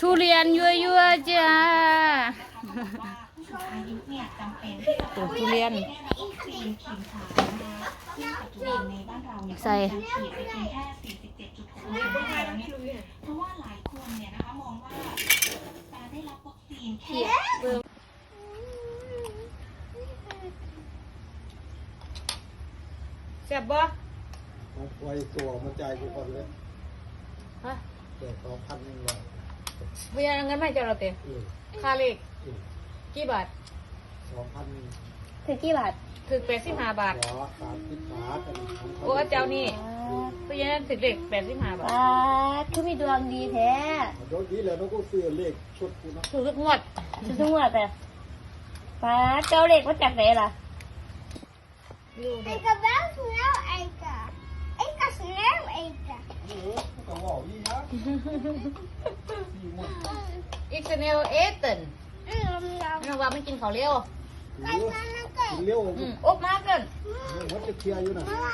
ทุเรียนยั่วยั่วๆจ้าอายุเนี่ยจำเป็นที่จะปลูกทุเรียนอินซีนขีดขาวนะคะซึ่งปัจจุบันในบ้านเราเนี่ยใส่มีการฉีดไปเพียงแค่47.6เปอร์เซ็นต์เท่านั้นเนี่ยเพราะว่าหลายคนเนี่ยนะคะมองว่าการได้รับวัคซีนแค่แซ่บบ่เอาไว้ตัวมาจ่ายกูก่อนเลยฮะ เดี๋ยวสองพันหนึ่งร้อย พยานเงินไม่เจ้าเราเต็มเออค่าเลขเออกี่บาทสองพันคือกี่บาทถึงแปดสิบห้าบาทขอสามสิบขากันของขโอ้เจ้านี่พยานถึงเลขแปดสิบห้าบาทป้าดคือมีดวงดีแท้โดยนี้แหล้วน้องก็ซื้อเลขชุดกูเนาะถูกทุกงวดสุดทุ่งว่าแต่ป้าดเจ้าเล็กมาจากไหนล่ะ Ik heb wel snel eten. Ik kan snel eten. เออก็บอกนี่นะสี่หมด อีกเซเนลเอเตน Mm, ja. น้องว่ามันกินข้าวเร็วเออกินเร็วอืมอบมากเกินมันจะเคลียร์อยู่นะ Mama.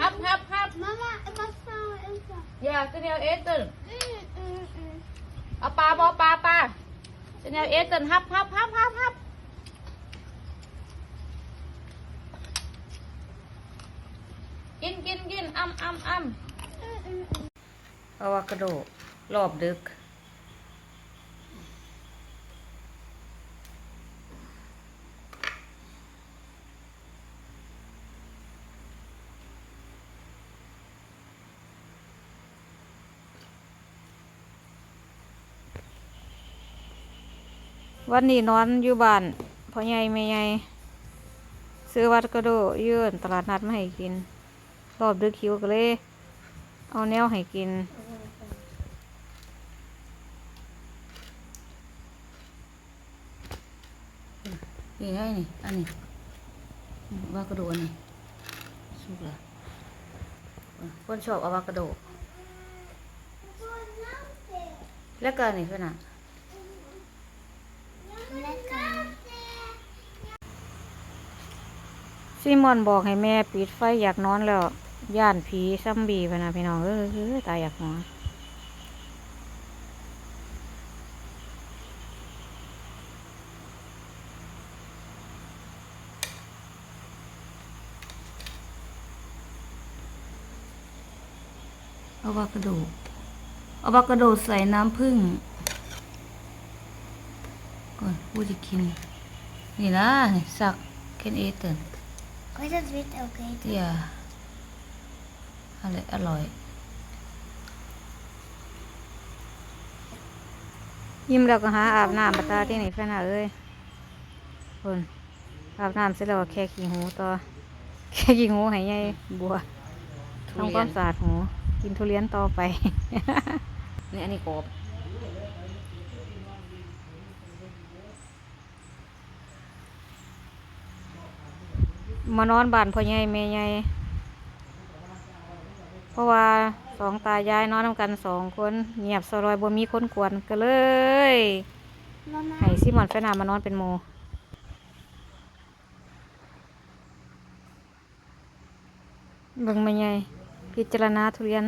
ฮับฮับฮับ Mama, ik kan snel eten. อย่าเซเนลเอเตน Mm, mm, mm. เอาปลาบอปลาปลาเซเนลเอเตนฮับฮับฮับฮับฮับกินกินกินอ้ำอ้ำอ้ำ Mm, mm, mm. อะวคาโด รอบดึก วันนี้นอนอยู่บ้านพ่อใหญ่แม่ใหญ่ซื้อวัดกระโดยื่นตลาดนัดมาให้กิน รอบดึกคิวก็เลย เอาแนวให้กิน นี่ไงนี่ อันนี้วาคาโดนนี้สุกละคนชอบเอะวาคาโดแล้วก็นนี่เพื่อนอะซิมอนบอกให้แม่ปิดไฟอยากนอนแล้ว ย่านผีซัมบีพะนะพี่น้องเออเออตายอยากนอน เอาวากระโดดเอาวากระโดดใส่น้ำผึ้งก่อนพูดจะกิน นี่นะสักเคนเอเตน Is het wit ook eten? อย่าอะไรอร่อย ยิ้มแล้วก็หาอาบน้ำมาตาที่นี่แฟนหาเอ้ยคนอาบน้ำเสร็จแล้วก็แค่ขี้หูต่อแค่ขี้หูให้ยายบัวทำความสะอาดหู กินทุเรียนต่อไป นี่อันนี้กรอบมานอนบ้านพ่อใหญ่แม่ใหญ่เพราะว่าสองตายายนอนนำกันสองคนเงียบสลอยบ่มีคนกวนก็เลย Mama. ให้ซิมอนแฟนามานอนเป็นโมเบิ่งมาใหญ่ พิจารณาทุเรียน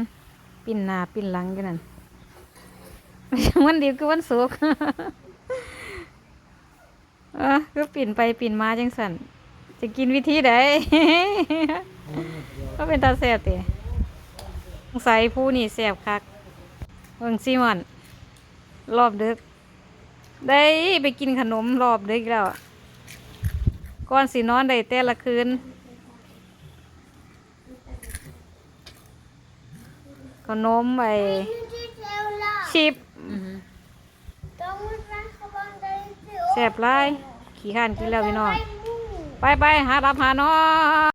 ปิ้นหน้าปิ้นหลังกันนั่นวันเดียวคือวันศุกร์เออคือปิ่นไปปิ่นมาจังสันจะกินวิธีใดก็เป็นตาแสบเตะใส่ผู้นี่แสบคักเบิ่งซิมอน รอบดึก ได้ไปกินขนมรอบดึกแล้ว ก่อนสินอนได้แต่ละคืน นมไป Nu is het heel laat. ชิป Dan moet men gewoon deze แสบไรขี่ข้านกินแล้วพี่น้อง moe. ไปไปหารับหานอน